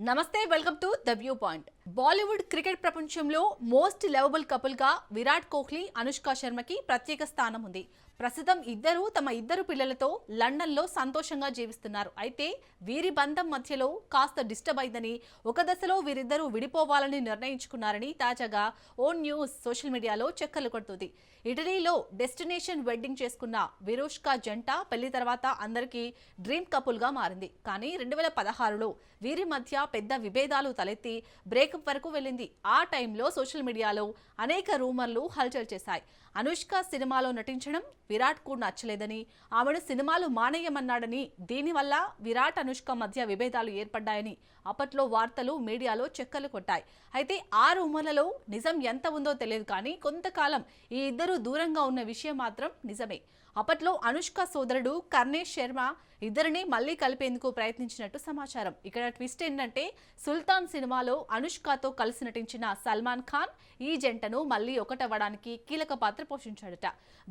నమస్తే welcome to the view point. Bollywood cricket ప్రపంచంలో most lovable కపుల్గా విరాట్ కోహ్లీ అనుష్క శర్మకి ప్రత్యేక స్థానం ఉంది. ప్రస్తుతం ఇద్దరు తమ ఇద్దరు పిల్లలతో లండన్లో సంతోషంగా జీవిస్తున్నారు. అయితే వీరి బంధం మధ్యలో కాస్త డిస్టర్బ్ అయిందని ఒక దశలో వీరిద్దరూ విడిపోవాలని నిర్ణయించుకున్నారని తాజాగా ఓ న్యూస్ సోషల్ మీడియాలో చక్కర్లు కొడుతుంది. ఇటలీలో డెస్టినేషన్ వెడ్డింగ్ చేసుకున్న విరోష్కా జంట పెళ్ళి తర్వాత అందరికీ డ్రీమ్ కపుల్గా మారింది. కానీ రెండు వేల పదహారులో వీరి మధ్య పెద్ద విభేదాలు తలెత్తి బ్రేక్ బ్రేకప్ వరకు వెళ్ళింది. ఆ టైంలో సోషల్ మీడియాలో అనేక రూమర్లు హల్చల్ చేశాయి. అనుష్క సినిమాలో నటించడం విరాట్కు నచ్చలేదని ఆమెను సినిమాలు మానేయమన్నాడని దీనివల్ల విరాట్ అనుష్క మధ్య విభేదాలు ఏర్పడ్డాయని అప్పట్లో వార్తలు మీడియాలో చెక్కలు కొట్టాయి. అయితే ఆ రూమర్లలో నిజం ఎంత ఉందో తెలియదు కానీ కొంతకాలం ఈ ఇద్దరు దూరంగా ఉన్న విషయం మాత్రం నిజమే. అప్పట్లో అనుష్క సోదరుడు కర్ణేష్ శర్మ ఇద్దరిని మళ్ళీ కలిపేందుకు ప్రయత్నించినట్టు సమాచారం. ఇక్కడ ట్విస్ట్ ఏంటంటే సుల్తాన్ సినిమాలో అనుష్కతో కలిసి నటించిన సల్మాన్ ఖాన్ ఈ జంటను మళ్ళీ ఒకటవ్వడానికి కీలక పాత్ర పోషించాడట.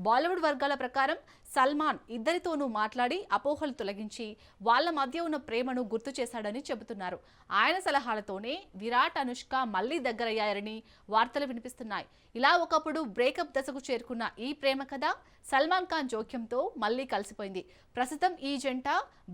బాలీవుడ్ వర్గాల ప్రకారం సల్మాన్ ఇద్దరితోనూ మాట్లాడి అపోహలు తొలగించి వాళ్ళ మధ్య ఉన్న ప్రేమను గుర్తు చేశాడని చెబుతున్నారు. ఆయన సలహాలతోనే విరాట్ అనుష్క మళ్ళీ దగ్గరయ్యారని వార్తలు వినిపిస్తున్నాయి. ఇలా ఒకప్పుడు బ్రేకప్ దశకు చేరుకున్న ఈ ప్రేమ కథ సల్మాన్ ఖాన్ జోక్యంతో మళ్ళీ కలిసిపోయింది. ప్రస్తుతం ఈ జంట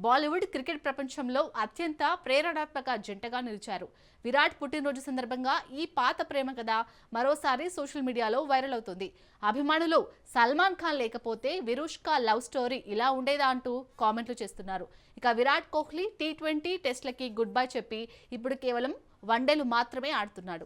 బాలీవుడ్ క్రికెట్ ప్రపంచంలో అత్యంత ప్రేరణాత్మక జంటగా నిలిచారు. విరాట్ పుట్టినరోజు సందర్భంగా ఈ పాత ప్రేమ కథ మరోసారి సోషల్ మీడియాలో వైరల్ అవుతుంది. అభిమానులు సల్మాన్ ఖాన్ లేకపోతే విరూష్కా లవ్ స్టోరీ ఇలా ఉండేదా అంటూ కామెంట్లు చేస్తున్నారు. ఇక విరాట్ కోహ్లీ టీ ట్వంటీ టెస్ట్లకి గుడ్ బై చెప్పి ఇప్పుడు కేవలం వన్డేలు మాత్రమే ఆడుతున్నాడు.